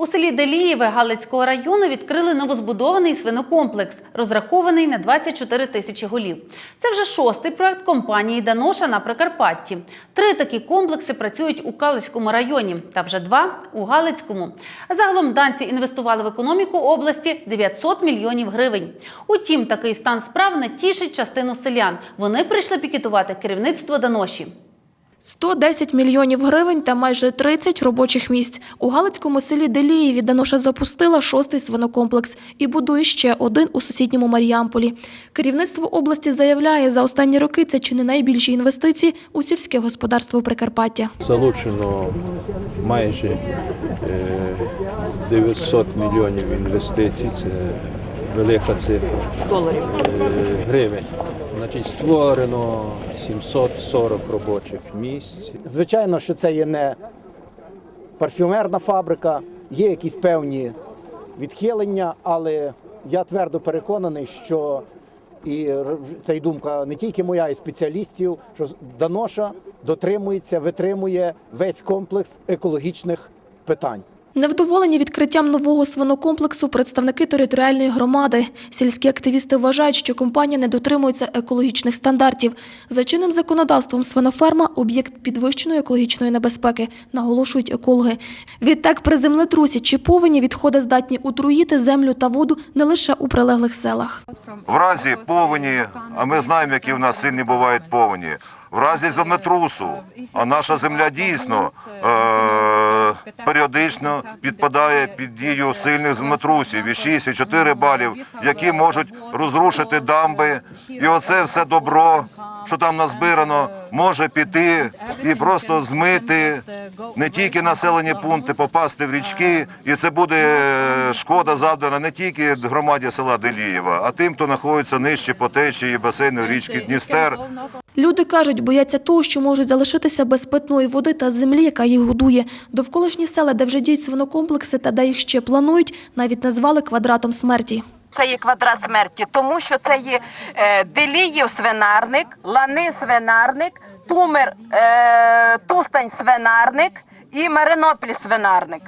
У селі Делієве Галицького району відкрили новозбудований свинокомплекс, розрахований на 24 тисячі голів. Це вже шостий проект компанії Даноша на Прикарпатті. Три такі комплекси працюють у Калицькому районі та вже два у Галицькому. Загалом данці інвестували в економіку області 900 мільйонів гривень. Утім, такий стан справ не тішить частину селян. Вони прийшли пікетувати керівництво Даноші. 110 мільйонів гривень та майже 30 робочих місць. У Галицькому селі Делієві Даноша запустила шостий свинокомплекс і будує ще один у сусідньому Маріамполі. Керівництво області заявляє, за останні роки це чи не найбільші інвестиції у сільське господарство Прикарпаття. Залучено майже е, 900 мільйонів інвестицій. Це велика цифра. Доларів. Гривень. Значить, створено 740 робочих місць. Звичайно, що це є не парфюмерна фабрика, є якісь певні відхилення, але я твердо переконаний, що і це й думка не тільки моя, і спеціалістів, що Даноша дотримується, витримує весь комплекс екологічних питань. Невдоволені відкриттям нового свинокомплексу представники територіальної громади. Сільські активісти вважають, що компанія не дотримується екологічних стандартів. За чинним законодавством свиноферма – об'єкт підвищеної екологічної небезпеки, наголошують екологи. Відтак при землетрусі чи повені відходи здатні утруїти землю та воду не лише у прилеглих селах. В разі повені, а ми знаємо, які в нас сильні бувають повені. В разі землетрусу, а наша земля дійсно е- періодично підпадає під дію сильних землетрусів і 6, і 4 балів, які можуть розрушити дамби. І оце все добро, що там назбирано, може піти і просто змити не тільки населені пункти, попасти в річки, і це буде е, шкода завдана не тільки громаді села Делієва, а тим, хто знаходиться нижче по течії басейну річки Дністер. Люди кажуть, бояться того, що можуть залишитися без питної води та землі, яка їх годує. Довколишні села, де вже діють свинокомплекси та де їх ще планують, навіть назвали квадратом смерті. Це є квадрат смерті, тому що це є е, Деліїв свинарник, Лани свинарник, Тумер е, Тустань свинарник і Маринопіль свинарник.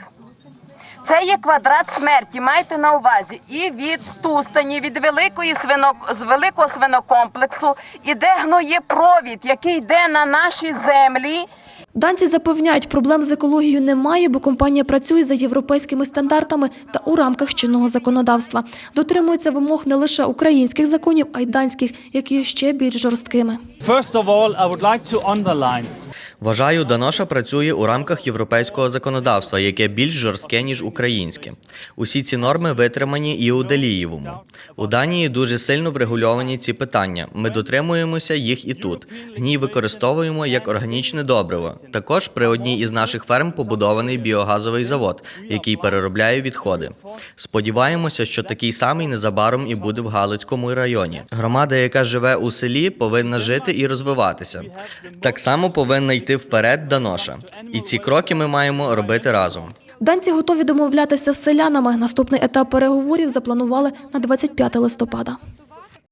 Це є квадрат смерті. Майте на увазі. І від Тустані, від великої свино, з великого свинокомплексу іде гноєпровід, який йде на наші землі. Данці запевняють, проблем з екологією немає, бо компанія працює за європейськими стандартами та у рамках чинного законодавства. Дотримується вимог не лише українських законів, а й данських, які ще більш жорсткими. First of all, I would like to underline Вважаю, Даноша працює у рамках європейського законодавства, яке більш жорстке, ніж українське. Усі ці норми витримані і у Делієвому. У Данії дуже сильно врегульовані ці питання. Ми дотримуємося їх і тут. Гній використовуємо як органічне добриво. Також при одній із наших ферм побудований біогазовий завод, який переробляє відходи. Сподіваємося, що такий самий незабаром і буде в Галицькому районі. Громада, яка живе у селі, повинна жити і розвиватися. Так само повинна йти вперед Даноша. І ці кроки ми маємо робити разом. Данці готові домовлятися з селянами. Наступний етап переговорів запланували на 25 листопада.